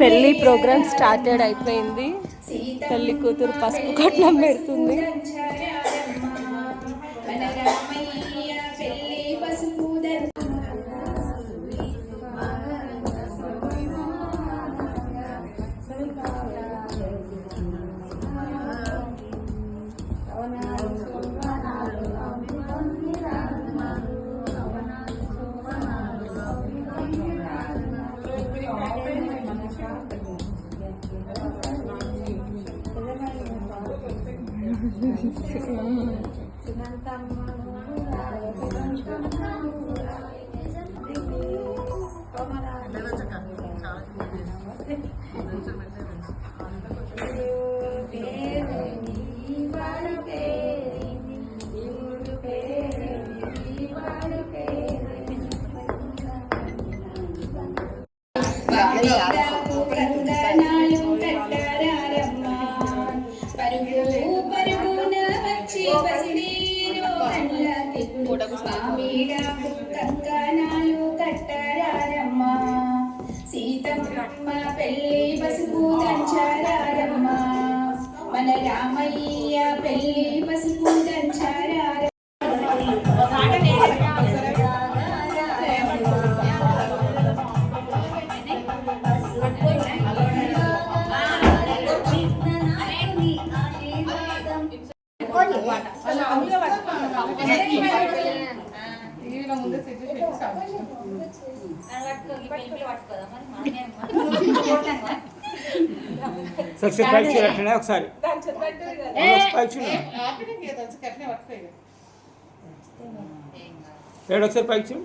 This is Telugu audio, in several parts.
పెళ్ళి ప్రోగ్రామ్ స్టార్టెడ్ అయిపోయింది. పెళ్ళి కూతురు పసుపు కట్నం పెడుతుంది. Tuhan. కంకణాలు కట్టరారమ్మ సీతమ్మ పెళ్ళి పసుపు దంచారమ్మ మన రామయ్య పెళ్ళి సార్ సార్ పైకి చూడండి ఒకసారి పైకి చూడండి ఏడు ఒకసారి పైకి చూడు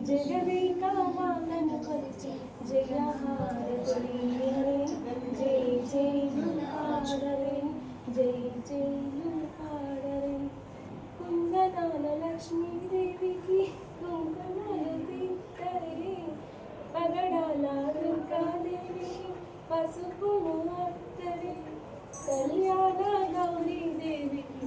చూడండి ఒకసారి కొలిచి జయహారతులి జై జయ పాడరే జై జయ పాడరే కుందనాల లక్ష్మీదేవికి కుంకుమాల తీర్థరే పగడాల దుర్గాదేవికి పసుపును అత్తరే కళ్యాణ గౌరీ దేవికి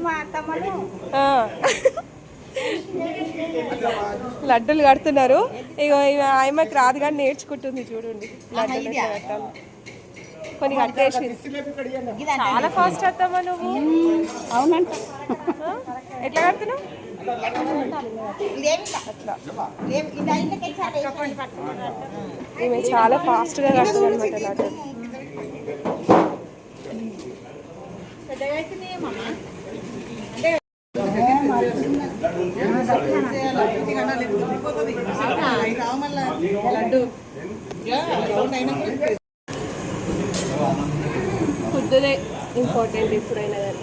మా అత్తమ్మలు. ఆ. లడ్డూలు కడుతున్నారు. ఇగో ఇగ ఆయమ్మకి రాదు కానీ నేర్చుకుంటుంది చూడండి. లడ్డూలు కట్టాలో. కొన్ని కట్టేసింది చాలా ఫాస్ట్ వస్తావా నువ్వు. అవునంట? ఎట్లా కడుతున్నావు? ఈమె చాలా ఫాస్ట్గా కడుతుంది అనమాట లడ్డూలు పొద్దునే ఇంత ఇంపార్టెంట్ ఇప్పుడైనా కానీ.